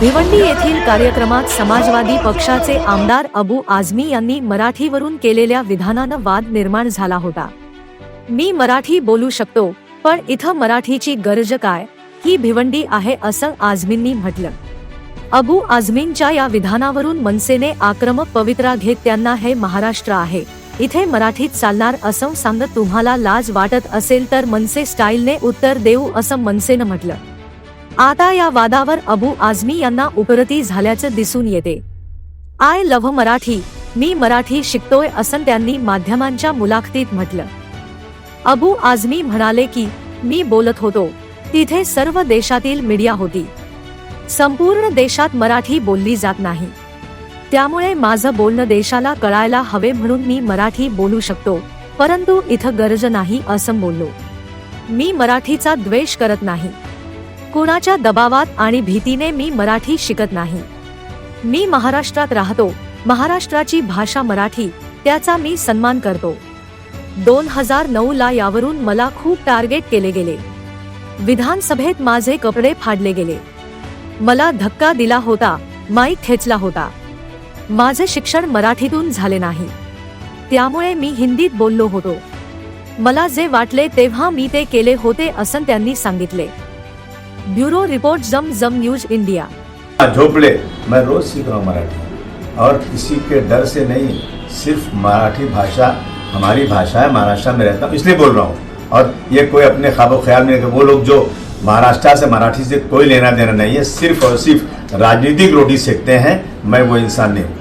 भिवंडी येथील कार्यक्रमात समाजवादी पक्षाचे आमदार अबू आझमी यांनी मराठीवरून केलेल्या विधानानं वाद निर्माण झाला होता. मी मराठी बोलू शकतो पण इथं मराठीची गरज काय? ही भिवंडी आहे असं आझमींनी म्हटलं. अबू आझमींच्या या विधानावरून मनसेने आक्रमक पवित्रा घेत त्यांना हे महाराष्ट्र आहे. इथे मराठीत चालणार असं सांगत तुम्हाला लाज वाटत असेल तर मनसे स्टाईलने उत्तर देऊ असं मनसेनं म्हटलं. आता या वादावर अबू आझमी यांना उपरती झाल्याचं दिसून येते. आय लव्ह मराठी मी मराठी शिकतोय असं त्यांनी माध्यमांच्या मुलाखतीत म्हटलं. अबू आझमी म्हणाले की मी बोलत होतो तिथे सर्व देशातील मीडिया होती. संपूर्ण देशात मराठी बोलली जात नाही. त्यामुळे माझं बोलणं देशाला कळायला हवे म्हणून मी मराठी बोलू शकतो परंतु इथं गरज नाही असं बोललो. मी मराठीचा द्वेष करत नाही. कुणाच्या दबावात आणि भीतीने मी मराठी शिकत नाही. मी महाराष्ट्रात राहतो. महाराष्ट्राची भाषा मराठी त्याचा मी सन्मान करतो. दोन हजार नऊ ला यावरून मला खूप टार्गेट केले गेले. विधानसभेत माझे कपडे फाडले गेले. मला धक्का दिला होता माईक खेचला होता. माझे शिक्षण मराठीतून झाले नाही. त्यामुळे मी हिंदीत बोललो होतो. मला जे वाटले तेव्हा मी ते केले होते असं त्यांनी सांगितले. ब्युरो रिपोर्ट जम जम न्यूज़ इंडिया। झोपड़े, मैं रोज सीख रहा हूँ मराठी। और किसी के डर से नहीं, सिर्फ़ मराठी भाषा, हमारी भाषा है, महाराष्ट्र में रहता हूँ, इसलिए बोल रहा हूँ। और ये कोई अपने ख्वाबो, ख्याल में वो लोग जो महाराष्ट्र से मराठी से कोई लेना देना नहीं है, सिर्फ़ और सिर्फ़ राजनीतिक रोटी सेकते हैं, मैं वो इंसान नहीं हूँ।